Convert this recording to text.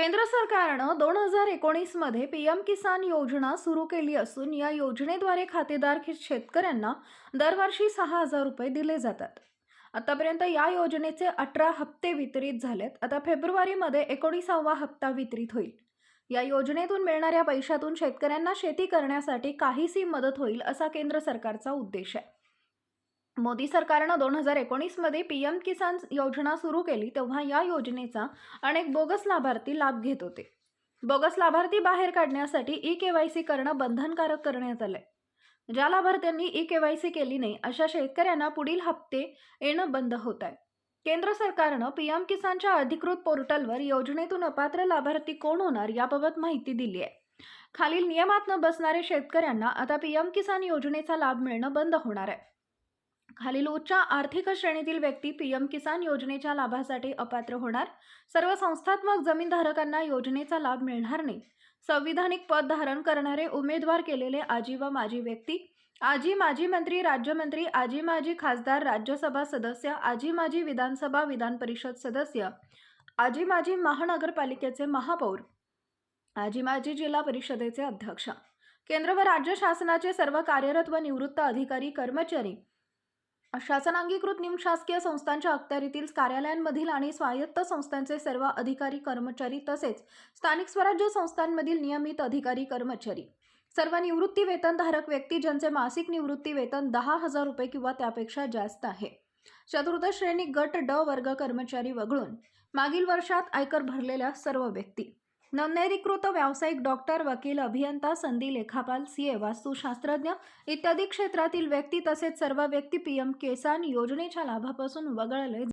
केंद्र सरकारनं दोन हजार एकोणीसमध्ये पी एम किसान योजना सुरू केली असून या योजनेद्वारे खातेदार शेतकऱ्यांना दरवर्षी सहा हजार रुपये दिले जातात. आतापर्यंत या योजनेचे अठरा हप्ते वितरित झालेत. आता फेब्रुवारीमध्ये एकोणीसावा हप्ता वितरित होईल. या योजनेतून मिळणाऱ्या पैशातून शेतकऱ्यांना शेती करण्यासाठी काहीशी मदत होईल असा केंद्र सरकारचा उद्देश आहे. मोदी सरकारनं दोन हजार एकोणीसमध्ये पी एम किसान योजना सुरू केली तेव्हा या योजनेचा अनेक बोगस लाभार्थी लाभ घेत होते. बोगस लाभार्थी बाहेर काढण्यासाठी ई के वाय सी करणं बंधनकारक करण्यात आलंय. ज्या लाभार्थ्यांनी ई के वाय सी केली नाही अशा शेतकऱ्यांना पुढील हप्ते येणं बंद होत आहे. केंद्र सरकारनं पी एम किसानच्या अधिकृत पोर्टलवर योजनेतून अपात्र लाभार्थी कोण होणार याबाबत माहिती दिली आहे. खालील नियमात न बसणारे शेतकऱ्यांना आता पी एम किसान योजनेचा लाभ मिळणं बंद होणार आहे. खालील उच्च आर्थिक श्रेणीतील व्यक्ती पीएम किसान योजनेच्या लाभासाठी अपात्र होणार. सर्व संस्थात्मक जमीनधारकांना योजनेचा लाभ मिळणार नाही. संविधानिक पद धारण करणारे उमेदवार केलेले आजी व माजी व्यक्ती आजी माजी मंत्री राज्यमंत्री आजी माजी खासदार राज्यसभा सदस्य आजी माजी विधानसभा विधान परिषद सदस्य आजी माजी महानगरपालिकेचे महापौर आजी माजी जिल्हा परिषदेचे अध्यक्ष केंद्र व राज्य शासनाचे सर्व कार्यरत व निवृत्त अधिकारी कर्मचारी शासन अंगीकृत निमशासकीय संस्थांच्या अखत्यारीतील कार्यालयांमधील आणि स्वायत्त संस्थांचे सर्व अधिकारी कर्मचारी तसेच स्थानिक स्वराज्य संस्थांमधील नियमित अधिकारी कर्मचारी. सर्व निवृत्ती वेतनधारक व्यक्ती ज्यांचे मासिक निवृत्ती वेतन दहा हजार रुपये किंवा त्यापेक्षा जास्त आहे. चतुर्थ श्रेणी गट ड वर्ग कर्मचारी वगळून मागील वर्षात आयकर भरलेल्या सर्व व्यक्ती. नोंदणीकृत व्यावसायिक डॉक्टर वकील अभियंता संधी लेखापाल सीए वास्तुशास्त्रज्ञ इत्यादी क्षेत्रातील व्यक्ती तसेच सर्व व्यक्ती पीएम किसान योजनेच्या लाभापासून वगळले